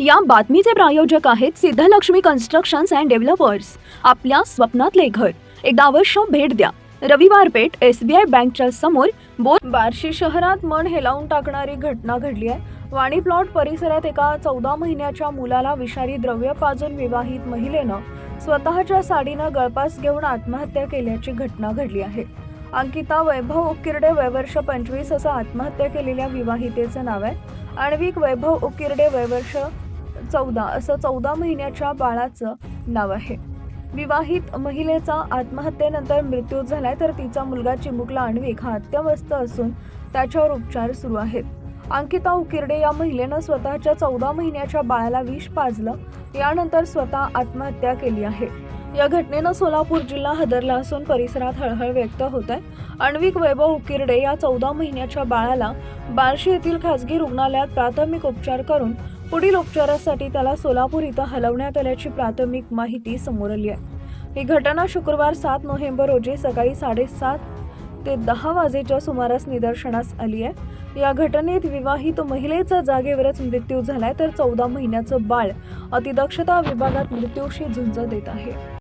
या बातमीचे प्रायोजक आहेत सिद्धलक्ष्मी कन्स्ट्रक्शन्स अँड डेव्हलपर्स. आपल्या स्वप्नातले घर एकदा अवश्य भेट द्या. रविवार पेठ एस बी आय बँकच्या समोर बोर बार्शी शहरात मन हेलावून टाकणारी घटना घडली आहे. वाणी प्लॉट परिसरात एका चौदा महिन्याच्या मुलाला विषारी द्रव्य पाजून विवाहित महिलेनं स्वतःच्या साडीनं गळपास घेऊन आत्महत्या केल्याची घटना घडली आहे. अंकिता वैभव उकिरडे वयवर्ष पंचवीस असं आत्महत्या केलेल्या विवाहितेचं नाव आहे. आण्विक वैभव उकिरडे वयवर्ष चौदा असं चौदा महिन्याच्या बाळाचं नाव आहे. विवाहित महिलेचा आत्महत्येनंतर मृत्यू झालाय तर तिचा मुलगा चिमुकला आण्विक हा अत्यवस्थ असून त्याच्यावर उपचार सुरू आहेत. अंकिता उकिरडे या महिलेनं स्वतःच्या चौदा महिन्याच्या बाळाला विष पाजलं यानंतर स्वतः आत्महत्या केली आहे. या घटनेनं सोलापूर जिल्हा हदरला असून परिसरात हळहळ व्यक्त होत आहे आण्विक वैभव उकिरडे या चौदा महिन्याच्या बाळाला बार्शी येथील खासगी रुग्णालयात प्राथमिक उपचार करून पुढील उपचारासाठी त्याला सोलापूर इथं हलवण्यात आल्याची प्राथमिक माहिती समोर आली आहे. ही घटना शुक्रवार सात नोव्हेंबर रोजी सकाळी साडेसात ते दहा वाजेच्या सुमारास निदर्शनास आली आहे. या घटनेत विवाहित महिलेचा जागेवरच मृत्यू झालाय तर चौदा महिन्याचं बाळ अतिदक्षता विभागात मृत्यूशी झुंज देत आहे.